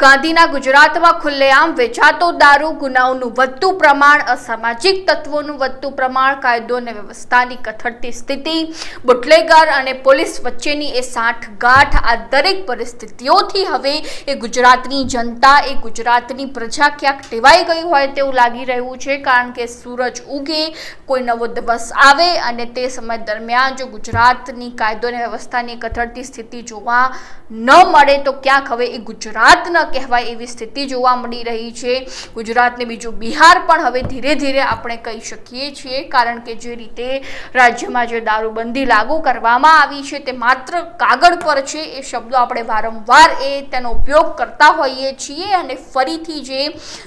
ગાંધીના ગુજરાતમાં ખુલ્લેઆમ વેચાતો દારૂ, ગુનાઓનું વધતું પ્રમાણ, અસામાજિક તત્વોનું વધતું પ્રમાણ, કાયદો અને વ્યવસ્થાની કથળતી સ્થિતિ, બુટલેગર અને પોલીસ વચ્ચેની એ સાંઠગાંઠ, આ દરેક પરિસ્થિતિઓથી હવે એ ગુજરાતની જનતા, એ ગુજરાતની પ્રજા ક્યાંક ટેવાઈ ગઈ હોય તેવું લાગી રહ્યું છે, કારણ કે સૂરજ ઉગે, કોઈ નવો દિવસ આવે અને તે સમય દરમિયાન જો ગુજરાતની કાયદો અને વ્યવસ્થાની કથળતી સ્થિતિ જોવા ન મળે તો ક્યાંક હવે એ ગુજરાત ન કહેવાય એવી સ્થિતિ જોવા મળી રહી છે. ગુજરાતને બીજું બિહાર પણ હવે ધીરે ધીરે આપણે કહી શકીએ છીએ, કારણ કે જે રીતે રાજ્યમાં જે દારૂબંધી લાગુ કરવામાં આવી છે તે માત્ર કાગળ પર છે, એ શબ્દો આપણે વારંવાર એ તેનો ઉપયોગ કરતા હોઈએ છીએ અને ફરીથી જે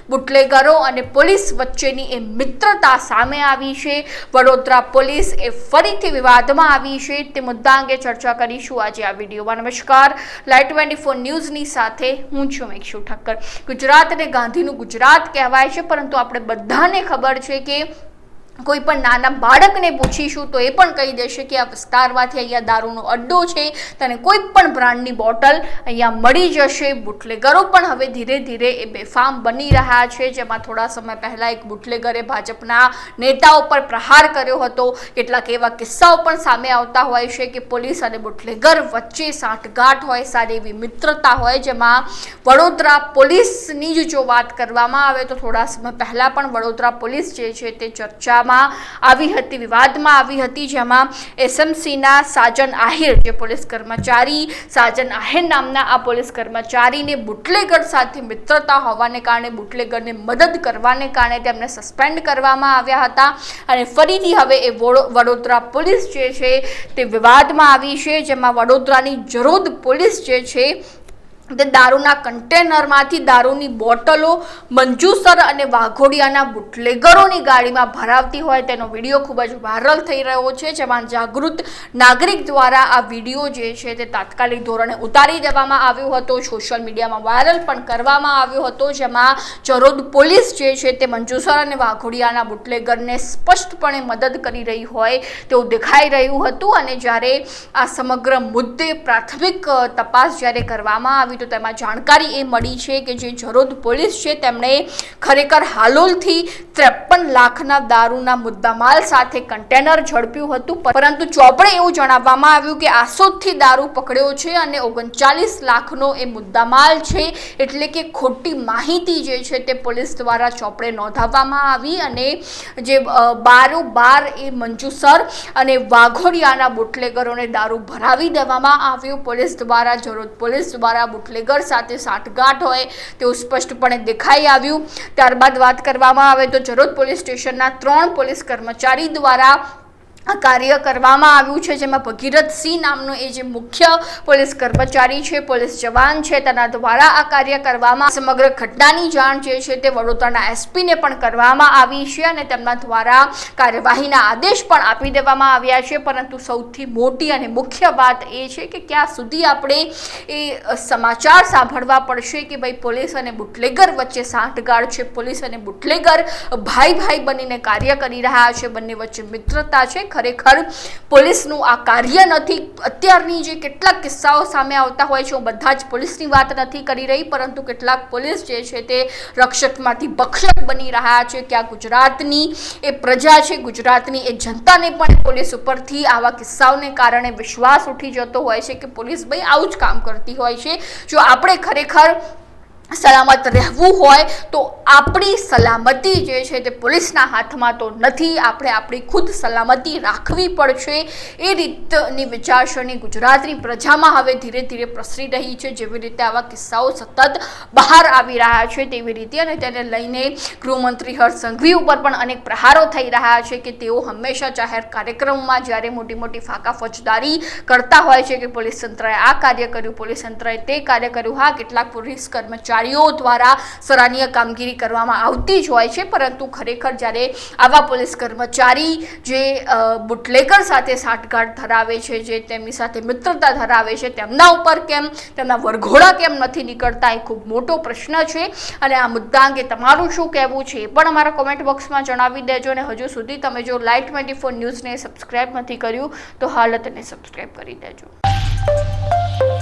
બુટલેગરો અને પોલીસ વચ્ચેની એ મિત્રતા સામે આવી છે, વડોદરા પોલીસ એ ફરીથી વિવાદમાં આવી છે. તે મુદ્દા અંગે ચર્ચા કરીશું. આજે આ વિડીયોમાં નમસ્કાર. લાઈટ ટ્વેન્ટી ફોર ન્યૂઝની સાથે હું છું મેક્ષુ ઠક્કર ગુજરાત અને ગાંધીનું ગુજરાત કહેવાય છે પરંતુ આપણે બધાને ખબર છે કે કોઈ પણ નાના બાળકને પૂછીશું તો એ પણ કહી દેશે કે આ વિસ્તારમાંથી અહીંયા દારૂનો અડ્ડો છે તને કોઈ પણ બ્રાન્ડની બોટલ અહીંયા મળી જશે. બુટલેગરો પણ હવે ધીરે ધીરે એ બેફામ બની રહ્યા છે. જેમાં થોડા સમય પહેલાં એક બુટલેગરે ભાજપના નેતાઓ પર પ્રહાર કર્યો હતો. કેટલાક એવા કિસ્સાઓ પણ સામે આવતા હોય છે કે પોલીસ અને બુટલેગર વચ્ચે સાંઠગાંઠ હોય, સારી એવી મિત્રતા હોય, જેમાં વડોદરા પોલીસની જ જો વાત કરવામાં આવે તો થોડા સમય પહેલાં પણ વડોદરા પોલીસ જે છે તે ચર્ચા ચર્ચામાં આવી હતી, વિવાદમાં આવી હતી, જેમાં એસએમસીના સાજન આહિર, જે પોલીસ કર્મચારી સાજન આહિર નામના આ પોલીસ કર્મચારીને બુટલેગર સાથે મિત્રતા હોવાને કારણે બુટલેગરને મદદ કરવાને કારણે તેમને સસ્પેન્ડ કરવામાં આવ્યા હતા. અને ફરીથી હવે એ વડોદરા પોલીસ જે છે, તે વિવાદમાં આવી છે, જેમાં વડોદરાની જરોદ પોલીસ જે છે તે દારૂના કન્ટેનરમાંથી દારૂની બોટલો, મંજુસર અને વાઘોડિયાના બુટલેગરોની ગાડીમાં ભરાવતી હોય તેનો વીડિયો ખૂબ જ વાયરલ થઈ રહ્યો છે, જેમાં જાગૃત નાગરિક દ્વારા આ વીડિયો જે છે તે તાત્કાલિક ધોરણે ઉતારી દેવામાં આવ્યો હતો. સોશિયલ મીડિયામાં વાયરલ પણ કરવામાં આવ્યો હતો, જેમાં ચરોદ પોલીસ જે છે તે મંજુસર અને વાઘોડિયાના બુટલેગરને સ્પષ્ટપણે મદદ કરી રહી હોય તેવું દેખાઈ રહ્યું હતું અને જ્યારે આ સમગ્ર મુદ્દે પ્રાથમિક તપાસ જ્યારે કરવામાં આવી તો તેમાં જાણકારી એ મળી છે કે જે જરોદ પોલીસ છે, તેમણે ખરેખર હાલોલથી ત્રેપન લાખના દારૂના મુદ્દામાલ સાથે કન્ટેનર ઝડપ્યું હતું. પરંતુ ચોપડે એવું જણાવવામાં આવ્યું કે આસોદથી દારૂ પકડ્યો છે અને ઓગણચાલીસ લાખનો એ મુદ્દામાલ છે, એટલે કે ખોટી માહિતી જે છે તે પોલીસ દ્વારા ચોપડે નોંધાવવામાં આવી અને જે બારો બાર એ મંજુસર અને વાઘોડિયાના બુટલેગરોને દારૂ ભરાવી દેવામાં આવ્યું. પોલીસ દ્વારા, જરોદ પોલીસ દ્વારા બુટલેગર સાથે સાંઠગાંઠ હોય તેવું સ્પષ્ટપણે દેખાઈ આવ્યું. ત્યારબાદ વાત કરવામાં આવે તો જરોદ પોલીસ સ્ટેશનના ત્રણ પોલીસ કર્મચારી દ્વારા આ કાર્ય કરવામાં આવ્યું છે, જેમાં ભગીરથસિંહ નામનો એ જે મુખ્ય પોલીસ કર્મચારી છે, પોલીસ જવાન છે, તેના દ્વારા આ કાર્ય કરવામાં સમગ્ર ઘટનાની જાણ જે છે તે વડોદરાના એસપીને પણ કરવામાં આવી છે અને તેમના દ્વારા કાર્યવાહીના આદેશ પણ આપી દેવામાં આવ્યા છે. પરંતુ સૌથી મોટી અને મુખ્ય વાત એ છે કે ક્યાં સુધી આપણે એ સમાચાર સાંભળવા પડશે કે ભાઈ પોલીસ અને બુટલેગર વચ્ચે સાંઠગાળ છે, પોલીસ અને બુટલેગર ભાઈ ભાઈ બનીને કાર્ય કરી રહ્યા છે, બંને વચ્ચે મિત્રતા છે. ખરેખર પોલીસનું આ કાર્ય નથી. અત્યારની જે કેટલાક કિસ્સાઓ સામે આવતા હોય છે, હું બધા જ પોલીસની વાત નથી કરી રહી, પરંતુ કેટલાક પોલીસ જે છે તે રક્ષકમાંથી ભક્ષક બની રહ્યા છે કે આ ગુજરાતની એ પ્રજા છે, ગુજરાતની એ જનતાને પણ પોલીસ ઉપરથી આવા કિસ્સાઓને કારણે વિશ્વાસ ઉઠી જતો હોય છે કે પોલીસ ભાઈ આવું જ કામ કરતી હોય છે. જો આપણે ખરેખર સલામત રહેવું હોય તો આપણી સલામતી જે છે તે પોલીસના હાથમાં તો નથી. આપણે આપણી ખુદ સલામતી રાખવી પડશે. એ રીતની વિચારસરણી ગુજરાતની પ્રજામાં હવે ધીરે ધીરે પ્રસરી રહી છે. જેવી રીતે આવા કિસ્સાઓ સતત બહાર આવી રહ્યા છે તેવી રીતે અને તેને લઈને ગૃહમંત્રી હર્ષ સંઘવી ઉપર પણ અનેક પ્રહારો થઈ રહ્યા છે કે તેઓ હંમેશા જાહેર કાર્યક્રમમાં જ્યારે મોટી મોટી ફાંકા ફોજદારી કરતા હોય છે કે પોલીસ તંત્રએ આ કાર્ય કર્યું, પોલીસ તંત્રએ તે કાર્ય કર્યું, હા, કેટલાક પોલીસ કર્મચારી કર્મચારીઓ દ્વારા સરાહનીય કામગીરી કરવામાં આવતી જ હોય છે, પરંતુ ખરેખર જ્યારે આવા પોલીસ કર્મચારી જે બુટલેકર સાથે સાંઠગાંઠ ધરાવે છે, જે તેમની સાથે મિત્રતા ધરાવે છે, તેમના ઉપર કેમ, તેમના વરઘોડા કેમ નથી નીકળતા, એ ખૂબ મોટો પ્રશ્ન છે. અને આ મુદ્દા અંગે તમારું શું કહેવું છે, એ પણ અમારા કોમેન્ટ બોક્સમાં જણાવી દેજો અને હજુ સુધી તમે જો લાઈટ ટ્વેન્ટી ફોર ન્યૂઝને સબસ્ક્રાઈબ નથી કર્યું, તો હાલ તેને સબસ્ક્રાઈબ કરી દેજો.